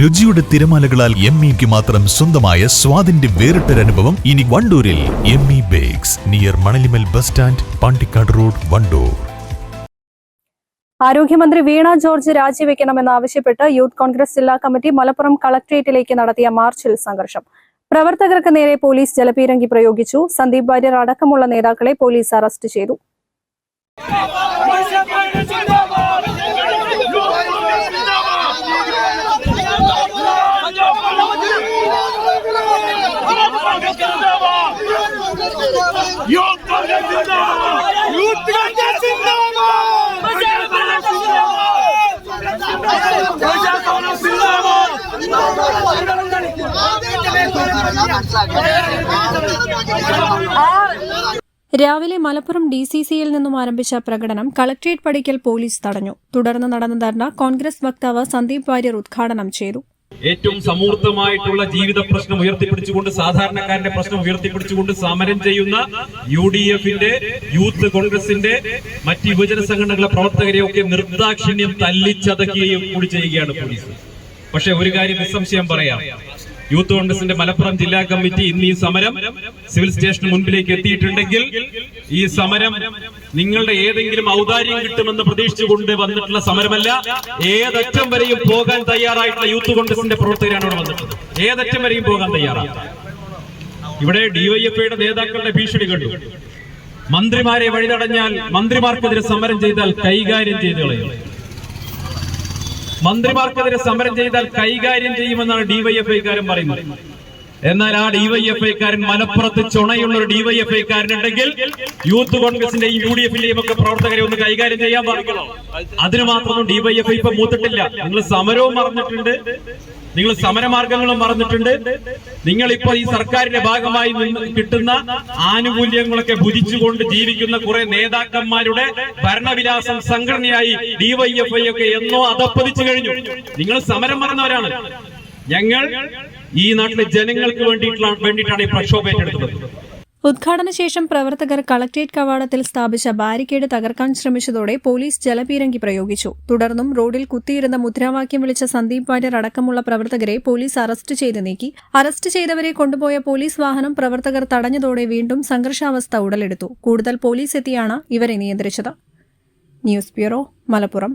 രുചിയുടെ തിരമാലകളാൽ എം ഇക്ക് മാത്രം സ്വന്തമായ സ്വാദിന്റെ വേറിട്ടൊരനുഭവം ഇനി വണ്ടൂരിൽ M E bakes near Manalimal bus stand Pandikkad road Wandoor. ആരോഗ്യമന്ത്രി വീണ ജോർജ് രാജിവെക്കണമെന്നാവശ്യപ്പെട്ട് യൂത്ത് കോൺഗ്രസ് ജില്ലാ കമ്മിറ്റി മലപ്പുറം കളക്ട്രേറ്റിലേക്ക് നടത്തിയ മാർച്ചിൽ സംഘർഷം. പ്രവർത്തകർക്ക് നേരെ പോലീസ് ജലപീരങ്കി പ്രയോഗിച്ചു. സന്ദീപ് വാര്യർ അടക്കമുള്ള നേതാക്കളെ പോലീസ് അറസ്റ്റ് ചെയ്തു യൂത്ത് കോൺഗ്രസ് സിന്ദാബാദ് യൂത്ത് കോൺഗ്രസ് സിന്ദാബാദ് പ്രജാ കോൺഗ്രസ് സിന്ദാബാദ് രാവിലെ മലപ്പുറം ഡി സി സിയിൽ നിന്നും ആരംഭിച്ച പ്രകടനം കളക്ട്രേറ്റ് പടിക്കൽ പോലീസ് തടഞ്ഞു. തുടർന്ന് നടന്ന ധർണ കോൺഗ്രസ് വക്താവ് സന്ദീപ് വാര്യർ ഉദ്ഘാടനം ചെയ്തു. ഏറ്റവും സമൂർത്തമായിട്ടുള്ള ജീവിത പ്രശ്നം ഉയർത്തിപ്പിടിച്ചുകൊണ്ട് സാധാരണക്കാരന്റെ പ്രശ്നം ഉയർത്തിപ്പിടിച്ചുകൊണ്ട് സമരം ചെയ്യുന്ന യു ഡി എഫിന്റെ യൂത്ത് കോൺഗ്രസിന്റെ മറ്റ് യുവജന സംഘടനകളുടെ പ്രവർത്തകരെയൊക്കെ നിർദാക്ഷിണ്യം തല്ലിച്ചതക്കുകയും കൂടി ചെയ്യുകയാണ് പോലീസ്. പക്ഷെ ഒരു കാര്യം നിസ്സംശയം പറയാം. യൂത്ത് കോൺഗ്രസിന്റെ മലപ്പുറം ജില്ലാ കമ്മിറ്റി ഇന്ന് ഈ സമരം സിവിൽ സ്റ്റേഷന് മുൻപിലേക്ക് എത്തിയിട്ടുണ്ടെങ്കിൽ ഈ സമരം നിങ്ങളുടെ ഏതെങ്കിലും ഔദാര്യം കിട്ടുമെന്ന് പ്രതീക്ഷിച്ചുകൊണ്ട് വന്നിട്ടുള്ള സമരമല്ല ഏതറ്റം വരെയും പോകാൻ തയ്യാറായിട്ടുള്ള യൂത്ത് കോൺഗ്രസിന്റെ പ്രവർത്തകരാണ് ഇവിടെ വന്നിട്ടുള്ളത്. ഏതറ്റം വരെയും പോകാൻ തയ്യാറാണ്. ഇവിടെ ഡിവൈഎഫ്ഐയുടെ നേതാക്കളുടെ ഭീഷണി കണ്ടു. മന്ത്രിമാരെ വഴിതടഞ്ഞാൽ മന്ത്രിമാർക്കെതിരെ സമരം ചെയ്താൽ കൈകാര്യം ചെയ്ത് കളയും. മന്ത്രിമാർക്കെതിരെ സമരം ചെയ്താൽ കൈകാര്യം ചെയ്യുമെന്നാണ് ഡിവൈഎഫ്ഐക്കാരൻ പറയുന്നത്. എന്നാൽ ആ ഡിവൈഎഫ്ഐക്കാരൻ മലപ്പുറത്ത് ചുണയുള്ള ഒരു ഡിവൈഎഫ്ഐക്കാരനുണ്ടെങ്കിൽ യൂത്ത് കോൺഗ്രസിന്റെയും യു ഡി എഫിന്റെയും ഒക്കെ പ്രവർത്തകരെ ഒന്ന് കൈകാര്യം ചെയ്യാൻ പാടില്ല. അതിന് മാത്രമൊന്നും ഡിവൈഎഫ്ഐ ഇപ്പൊ മൂത്തിട്ടില്ല. നിങ്ങൾ സമരവും മറന്നിട്ടുണ്ട്. നിങ്ങൾ സമരമാർഗങ്ങളും മറന്നിട്ടുണ്ട്. നിങ്ങൾ ഇപ്പൊ ഈ സർക്കാരിന്റെ ഭാഗമായി കിട്ടുന്ന ആനുകൂല്യങ്ങളൊക്കെ ഭുജിച്ചുകൊണ്ട് ജീവിക്കുന്ന കുറെ നേതാക്കന്മാരുടെ ഭരണവിലാസം സംഘടനയായി ഡിവൈഎഫ്ഐ ഒക്കെ എന്നോ അതപ്പതിച്ചു കഴിഞ്ഞു. നിങ്ങൾ സമരം മറന്നവരാണ്. ഞങ്ങൾ ഈ നാട്ടിലെ ജനങ്ങൾക്ക് വേണ്ടിയിട്ടുള്ള വേണ്ടിയിട്ടാണ് ഈ പ്രക്ഷോഭം ഏറ്റെടുത്തത്. ഉദ്ഘാടന ശേഷം പ്രവർത്തകർ കളക്ട്രേറ്റ് കവാടത്തിൽ സ്ഥാപിച്ച ബാരിക്കേഡ് തകർക്കാൻ ശ്രമിച്ചതോടെ പോലീസ് ജലപീരങ്കി പ്രയോഗിച്ചു. തുടർന്നും റോഡിൽ കുത്തിയിരുന്ന മുദ്രാവാക്യം വിളിച്ച സന്ദീപ് വാര്യർ അടക്കമുള്ള പ്രവർത്തകരെ പോലീസ് അറസ്റ്റ് ചെയ്ത് നീക്കി. അറസ്റ്റ് ചെയ്തവരെ കൊണ്ടുപോയ പോലീസ് വാഹനം പ്രവർത്തകർ തടഞ്ഞതോടെ വീണ്ടും സംഘർഷാവസ്ഥ ഉടലെടുത്തു. കൂടുതൽ പോലീസ് എത്തിയാണ് ഇവരെ നിയന്ത്രിച്ചത്. News bureau Malappuram.